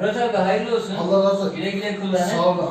Murat abi hayırlı olsun. Allah razı olsun. Güle güle kullanın. Sağ olun.